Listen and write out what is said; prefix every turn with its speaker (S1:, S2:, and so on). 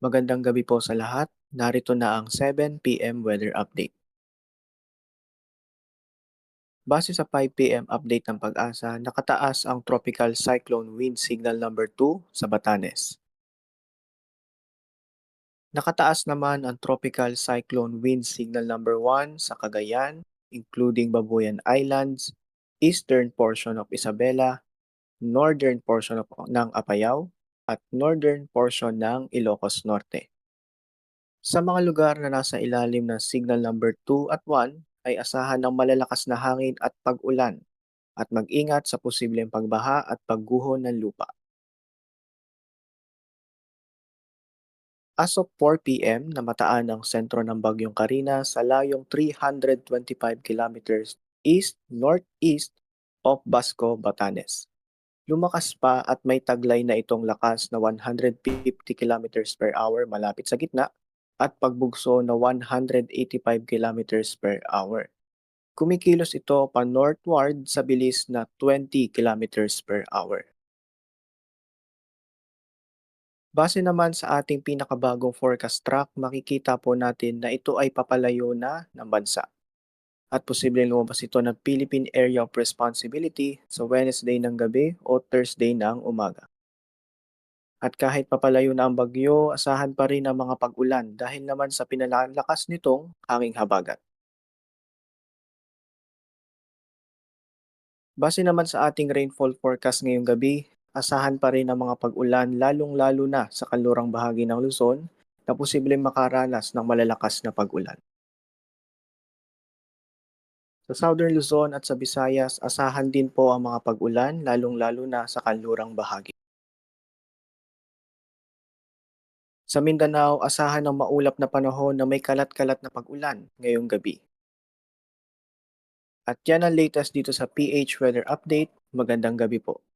S1: Magandang gabi po sa lahat. Narito na ang 7 PM weather update. Base sa 5 PM update ng pag-asa, nakataas ang tropical cyclone wind signal number 2 sa Batanes. Nakataas naman ang tropical cyclone wind signal number 1 sa Cagayan, including Babuyan Islands, eastern portion of Isabela, northern portion of, ng Apayao, at northern portion ng Ilocos Norte. Sa mga lugar na nasa ilalim ng signal number 2 at 1 ay asahan ng malalakas na hangin at pag-ulan at mag-ingat sa posibleng pagbaha at pagguho ng lupa. As of 4 p.m., namataan ang sentro ng Bagyong Karina sa layong 325 kilometers east-northeast of Basco, Batanes. Lumakas pa at may taglay na itong lakas na 150 kilometers per hour malapit sa gitna at pagbugso na 185 kilometers per hour. Kumikilos ito pa northward sa bilis na 20 kilometers per hour. Base naman sa ating pinakabagong forecast track, makikita po natin na ito ay papalayo na ng bansa. At posibleng lumabas ito ng Philippine Area of Responsibility sa Wednesday ng gabi o Thursday ng umaga. At kahit papalayo na ang bagyo, asahan pa rin ang mga pag-ulan dahil naman sa pinalalakas nitong hanging habagat. Base naman sa ating rainfall forecast ngayong gabi, asahan pa rin ang mga pag-ulan lalong-lalo na sa kalurang bahagi ng Luzon na posibleng makaranas ng malalakas na pag-ulan. Sa Southern Luzon at sa Visayas, asahan din po ang mga pag-ulan lalong-lalo na sa kanlurang bahagi. Sa Mindanao, asahan ng maulap na panahon na may kalat-kalat na pag-ulan ngayong gabi. At yan ang latest dito sa PH Weather Update. Magandang gabi po.